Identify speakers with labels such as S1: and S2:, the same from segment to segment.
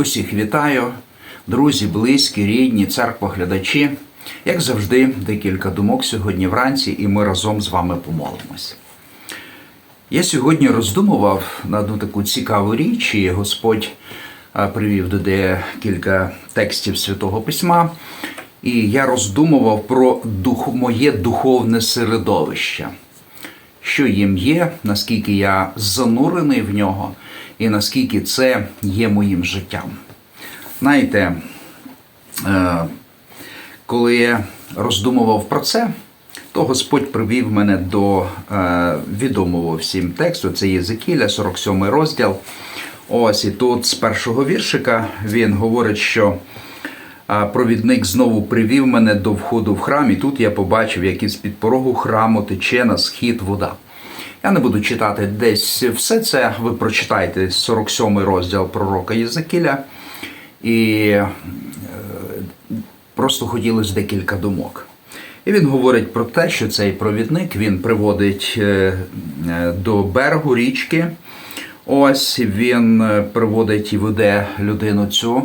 S1: Усіх вітаю, друзі, близькі, рідні, церква-глядачі. Як завжди, декілька думок сьогодні вранці, і ми разом з вами помолимось. Я сьогодні роздумував на одну таку цікаву річ, і Господь привів до декілька текстів Святого Письма. І я роздумував про дух, моє духовне середовище, що їм є, наскільки я занурений в нього, і наскільки це є моїм життям. Знаєте, е, коли я роздумував про це, то Господь привів мене до е, відомого всім тексту, це Єзекіля, 47 розділ. Ось і тут з першого віршика він говорить, що провідник знову привів мене до входу в храм, і тут я побачив, як із під порогу храму тече на схід вода. Я не буду читати десь все це. Ви прочитаєте 47-й розділ пророка Єзекіля. І е, просто хотілося декілька думок. І він говорить про те, що цей провідник він приводить е, е, до берегу річки. Ось він приводить і веде людину цю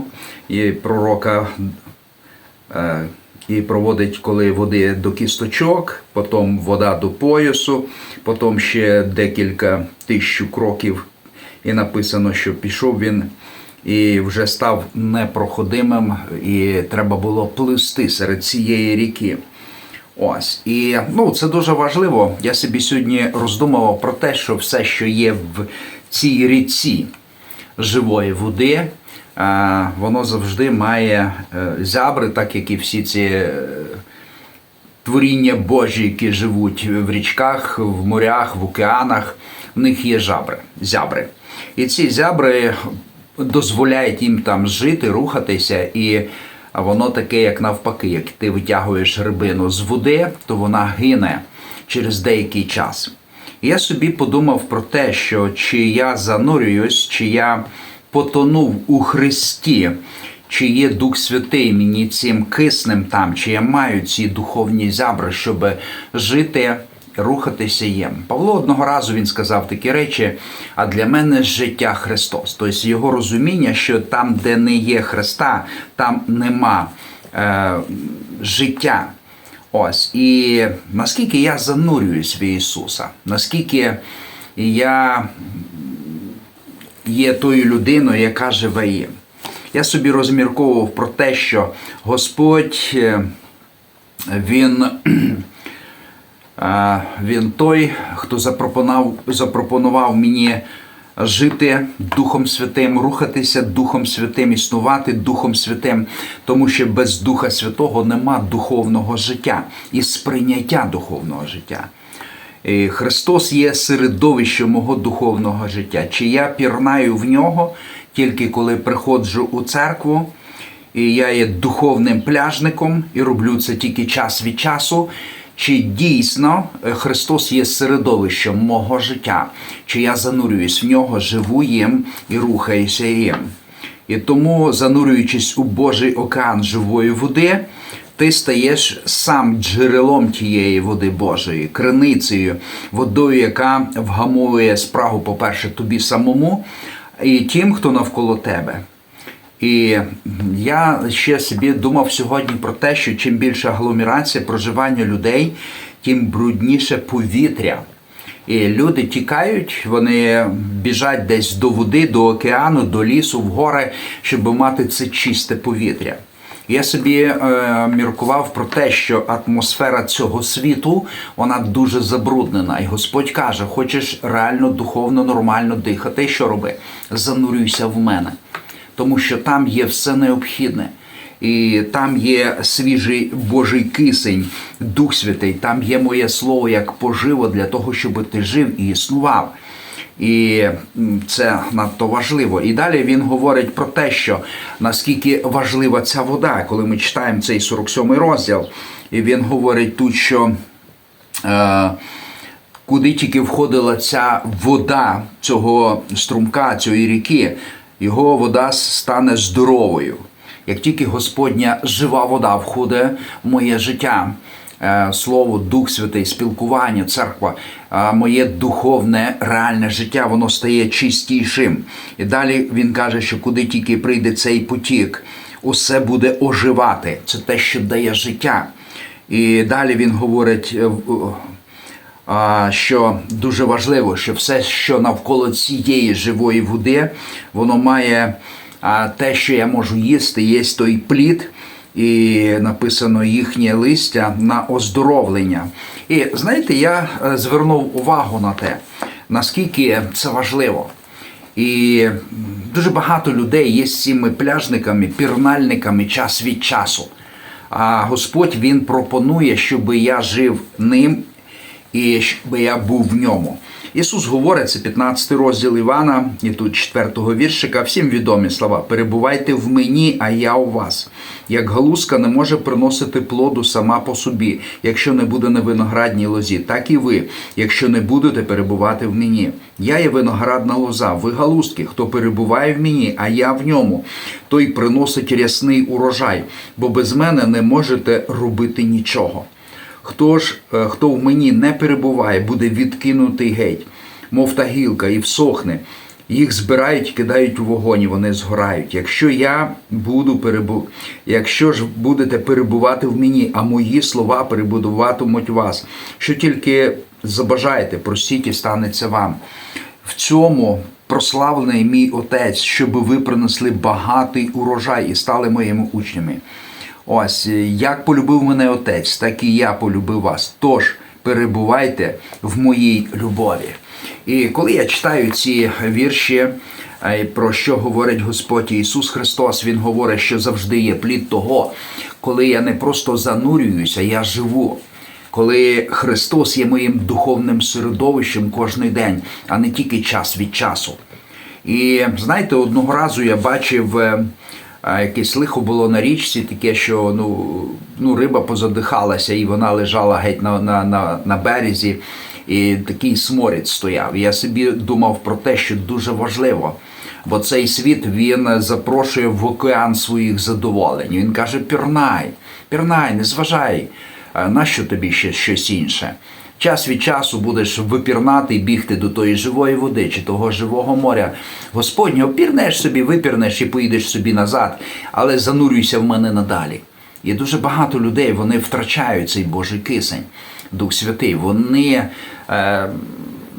S1: і пророка. І проводить, коли води до кісточок, потім вода до поясу, потім ще декілька тисяч кроків. І написано, що пішов він і вже став непроходимим, і треба було плисти серед цієї ріки. Ось і ну це дуже важливо. Я собі сьогодні роздумував про те, що все, що є в цій ріці живої води, воно завжди має е, зябри, так як і всі ці е, творіння Божі, які живуть в річках, в морях, в океанах. В них є жабри, зябри. І ці зябри дозволяють їм там жити, рухатися і. Воно таке, як навпаки, як ти витягуєш рибину з води, то вона гине через деякий час. І я собі подумав про те, що чи я занурююсь, чи я потонув у Христі, чи є Дух Святий мені цим киснем там, чи я маю ці духовні зябри, щоб жити. Рухатися їм. Павло одного разу він сказав такі речі: а для мене життя Христос. Тобто його розуміння, що там, де не є Христа, там нема е, життя. Ось. І наскільки я занурююсь в Ісуса, наскільки я є тою людиною, яка живе їм. Я собі розмірковував про те, що Господь е, Він. Е, Він той, хто запропонував, запропонував мені жити Духом Святим, рухатися Духом Святим, існувати Духом Святим, тому що без Духа Святого нема духовного життя і сприйняття духовного життя. Христос є середовищем мого духовного життя. Чи я пірнаю в нього тільки коли приходжу у церкву, і я є духовним пляжником і роблю це тільки час від часу. Чи дійсно е, Христос є середовищем мого життя, чи я занурююсь в нього, живу їм і рухаюся їм. І тому, занурюючись у Божий океан живої води, ти стаєш сам джерелом тієї води Божої, криницею, водою, яка вгамовує спрагу, по-перше, тобі самому і тим, хто навколо тебе. І я ще собі думав сьогодні про те, що чим більша агломерація проживання людей, тим брудніше повітря. І люди тікають, вони біжать десь до води, до океану, до лісу, в гори, щоб мати це чисте повітря. Я собі е, міркував про те, що атмосфера цього світу вона дуже забруднена. І Господь каже: хочеш реально духовно, нормально дихати, що роби? Занурюйся в мене тому що там є все необхідне. І там є свіжий Божий кисень, Дух Святий, там є моє слово як поживо для того, щоб ти жив і існував. І це надто важливо. І далі він говорить про те, що наскільки важлива ця вода, коли ми читаємо цей 47-й розділ, і він говорить тут, що е, куди тільки входила ця вода цього струмка, цієї ріки, його вода стане здоровою. Як тільки Господня жива вода входить в моє життя, Слово, Дух Святий, спілкування, церква, е, моє духовне реальне життя, воно стає чистішим. І далі він каже, що куди тільки прийде цей потік, усе буде оживати. Це те, що дає життя. І далі він говорить, е, що дуже важливо, що все, що навколо цієї живої води, воно має те, що я можу їсти, є той плід, і написано їхнє листя на оздоровлення. І знаєте, я е, звернув увагу на те, наскільки це важливо. І дуже багато людей є з цими пляжниками, пірнальниками час від часу. А Господь Він пропонує, щоб я жив ним і щоб я був в ньому. Ісус говорить, це 15 розділ Івана, і тут 4 віршика, всім відомі слова: перебувайте в мені, а я у вас. Як галузка не може приносити плоду сама по собі, якщо не буде на виноградній лозі, так і ви, якщо не будете перебувати в мені. Я є виноградна лоза, ви галузки, хто перебуває в мені, а я в ньому, той приносить рясний урожай, бо без мене не можете робити нічого. Хто ж, е, хто в мені не перебуває, буде відкинутий геть, мов та гілка, і всохне. Їх збирають, кидають у вогонь, вони згорають. Якщо я буду перебу... якщо ж будете перебувати в мені, а мої слова перебудуватимуть вас, що тільки забажаєте, просіть і станеться вам. В цьому прославлений мій отець, щоб ви принесли багатий урожай і стали моїми учнями. Ось е, як полюбив мене отець, так і я полюбив вас. Тож перебувайте в моїй любові. І коли я читаю ці вірші, е, про що говорить Господь Ісус Христос, Він говорить, що завжди є плід того, коли я не просто занурююся, я живу. Коли Христос є моїм духовним середовищем кожен день, а не тільки час від часу. І знаєте, одного разу я бачив е, а, якесь лихо було на річці, таке, що ну, ну, риба позадихалася, і вона лежала геть на, на, на, на березі, і такий сморід стояв. Я собі думав про те, що дуже важливо. Бо цей світ він запрошує в океан своїх задоволень. Він каже: пірнай, пірнай, не зважай, нащо тобі ще щось інше. Час від часу будеш випірнати і бігти до тої живої води чи того живого моря. Господнього пірнеш собі, випірнеш і поїдеш собі назад, але занурюйся в мене надалі. І дуже багато людей вони втрачають цей Божий кисень, Дух Святий. Вони. Е,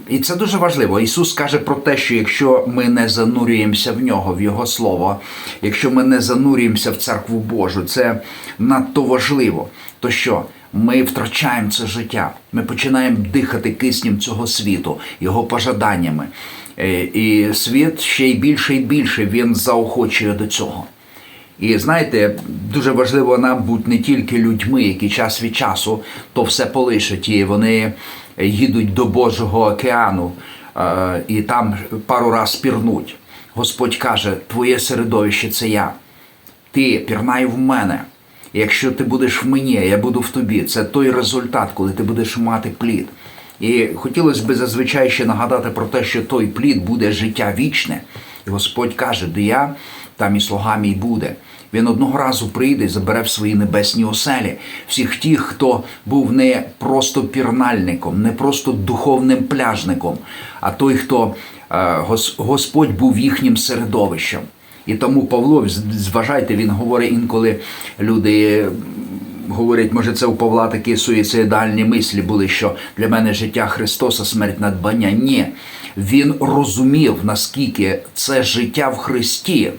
S1: і це дуже важливо. Ісус каже про те, що якщо ми не занурюємося в нього, в Його Слово, якщо ми не занурюємося в церкву Божу, це надто важливо. То що? Ми втрачаємо це життя. Ми починаємо дихати киснем цього світу, його пожаданнями. Е, І світ ще й більше і більше він заохочує до цього. І знаєте, дуже важливо нам бути не тільки людьми, які час від часу то все полишать, і вони їдуть до Божого океану е, і там пару раз пірнуть. Господь каже: Твоє середовище це я. Ти пірнай в мене. Якщо ти будеш в мені, я буду в тобі. Це той результат, коли ти будеш мати плід. І хотілося б зазвичай ще нагадати про те, що той плід буде життя вічне. І Господь каже, де я, там і слуга мій буде. Він одного разу прийде і забере в свої небесні оселі всіх тих, хто був не просто пірнальником, не просто духовним пляжником, а той, хто е, Господь був їхнім середовищем. І тому Павло, зважайте, він говорить інколи люди говорять, може, це у Павла такі суїцидальні мислі були, що для мене життя Христоса, смерть надбання. Ні. Він розумів, наскільки це життя в Христі.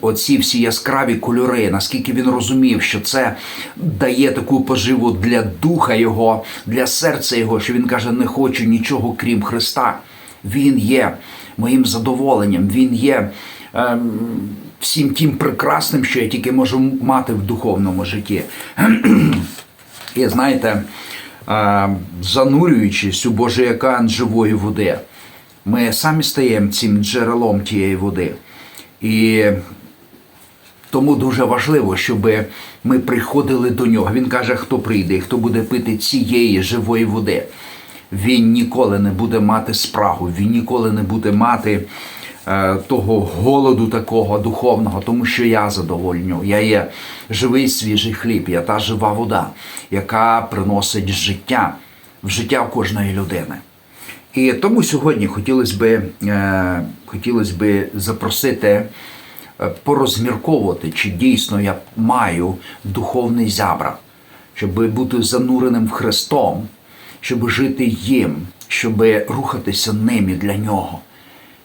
S1: Оці всі яскраві кольори, наскільки він розумів, що це дає таку поживу для духа його, для серця його, що він каже: не хочу нічого крім Христа. Він є моїм задоволенням, він є всім тим прекрасним, що я тільки можу мати в духовному житті. І знаєте, е, занурюючись у Божий океан живої води, ми самі стаємо цим джерелом тієї води. І тому дуже важливо, щоб ми приходили до нього. Він каже, хто прийде, хто буде пити цієї живої води. Він ніколи не буде мати спрагу, він ніколи не буде мати того голоду такого духовного, тому що я задовольню. Я є живий свіжий хліб, я та жива вода, яка приносить життя в життя кожної людини. І тому сьогодні хотілося би, е, хотілося би запросити е, порозмірковувати, чи дійсно я маю духовний зябра, щоб бути зануреним Христом, щоб жити їм, щоб рухатися ним і для нього.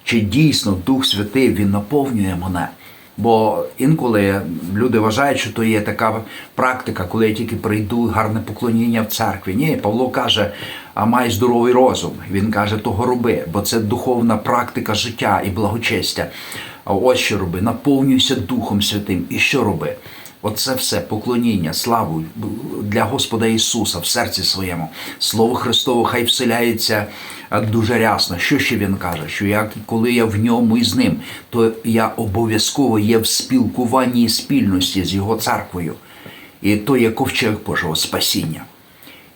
S1: Чи дійсно Дух Святий Він наповнює мене? Бо інколи люди вважають, що то є така практика, коли я тільки прийду гарне поклоніння в церкві. Ні, Павло каже, а май здоровий розум. Він каже, того роби, бо це духовна практика життя і благочестя. А ось що роби, наповнюйся Духом Святим. І що роби? Оце все поклоніння, славу для Господа Ісуса в серці своєму. Слово Христове хай вселяється дуже рясно. Що ще він каже? Що як коли я в ньому і з ним, то я обов'язково є в спілкуванні і спільності з його церквою. І то є ковчег Божого спасіння.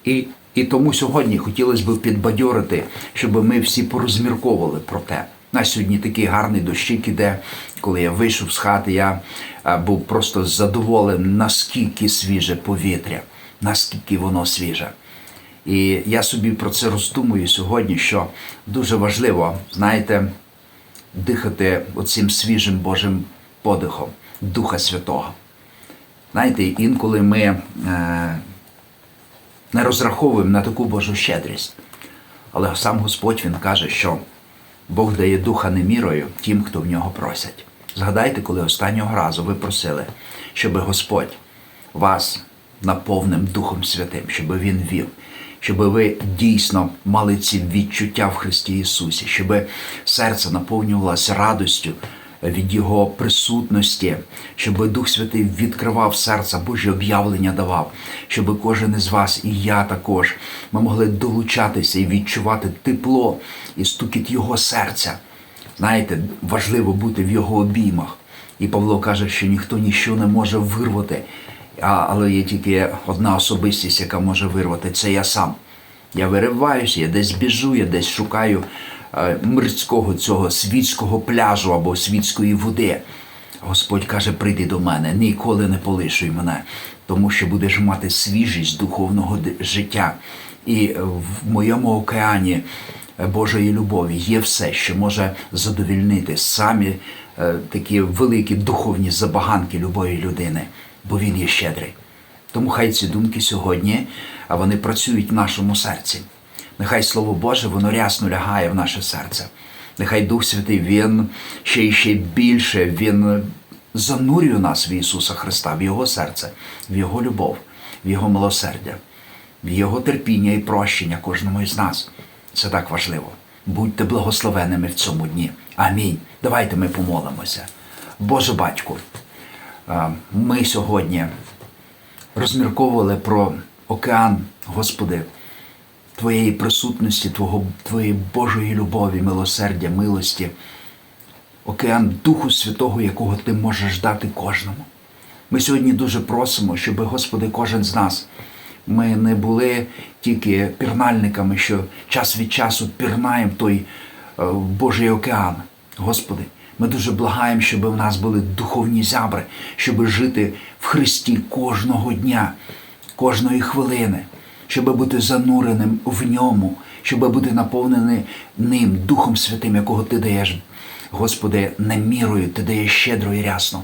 S1: І, і тому сьогодні хотілося б підбадьорити, щоб ми всі порозмірковували про те. На сьогодні такий гарний дощик іде. Коли я вийшов з хати, я був просто задоволений, наскільки свіже повітря, наскільки воно свіже. І я собі про це роздумую сьогодні, що дуже важливо, знаєте, дихати оцим свіжим Божим подихом Духа Святого. Знаєте, інколи ми е, не розраховуємо на таку Божу щедрість. Але сам Господь Він каже, що Бог дає духа не мірою тим, хто в нього просять. Згадайте, коли останнього разу ви просили, щоб Господь вас наповнив Духом Святим, щоб Він вів, щоб ви дійсно мали ці відчуття в Христі Ісусі, щоб серце наповнювалося радостю від Його присутності, щоб Дух Святий відкривав серце, Божі об'явлення давав, щоб кожен із вас, і я також, ми могли долучатися і відчувати тепло і стукіт Його серця. Знаєте, важливо бути в Його обіймах. І Павло каже, що ніхто нічого не може вирвати, але є тільки одна особистість, яка може вирвати це я сам. Я вириваюся, я десь біжу, я десь шукаю е, мирського цього світського пляжу або світської води. Господь каже: прийди до мене, ніколи не полишуй мене, тому що будеш мати свіжість духовного життя. І в моєму океані е, Божої любові є все, що може задовільнити самі е, такі великі духовні забаганки любої людини, бо він є щедрий. Тому хай ці думки сьогодні, а вони працюють в нашому серці. Нехай Слово Боже, воно рясно лягає в наше серце. Нехай Дух Святий Він ще і ще більше Він занурює нас в Ісуса Христа, в Його серце, в Його любов, в Його милосердя, в Його терпіння і прощення кожному із нас. Це так важливо. Будьте благословеними в цьому дні. Амінь. Давайте ми помолимося. Боже Батьку, ми сьогодні розмірковували про океан, Господи, Твоєї присутності, Твого, Твоєї Божої любові, милосердя, милості, океан Духу Святого, якого Ти можеш дати кожному. Ми сьогодні дуже просимо, щоб, Господи, кожен з нас. Ми не були тільки пірнальниками, що час від часу пірнаємо той е, Божий океан. Господи, ми дуже благаємо, щоб у нас були духовні зябри, щоб жити в Христі кожного дня, кожної хвилини, щоб бути зануреним в ньому, щоб бути наповнений ним, Духом Святим, якого Ти даєш, Господи, не мірою, Ти даєш щедро і рясно.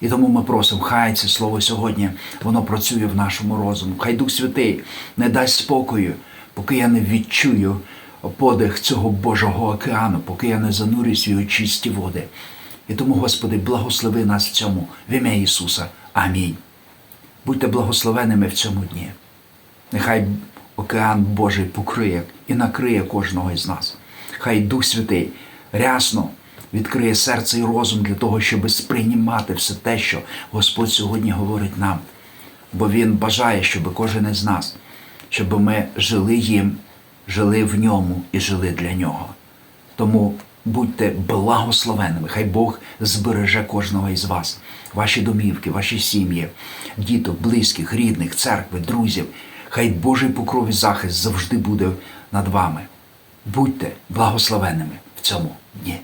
S1: І тому ми просимо, хай це слово сьогодні воно працює в нашому розуму. Хай Дух Святий не дасть спокою, поки я не відчую подих цього Божого океану, поки я не занурюсь в його чисті води. І тому, Господи, благослови нас в цьому в ім'я Ісуса. Амінь. Будьте благословеними в цьому дні. Нехай океан Божий покриє і накриє кожного із нас. Хай Дух Святий рясно відкриє серце і розум для того, щоб сприймати все те, що Господь сьогодні говорить нам. Бо Він бажає, щоб кожен із нас, щоб ми жили їм, жили в ньому і жили для нього. Тому будьте благословенними. Хай Бог збереже кожного із вас, ваші домівки, ваші сім'ї, діток, близьких, рідних, церкви, друзів. Хай Божий покров і захист завжди буде над вами. Будьте благословенними в цьому дні.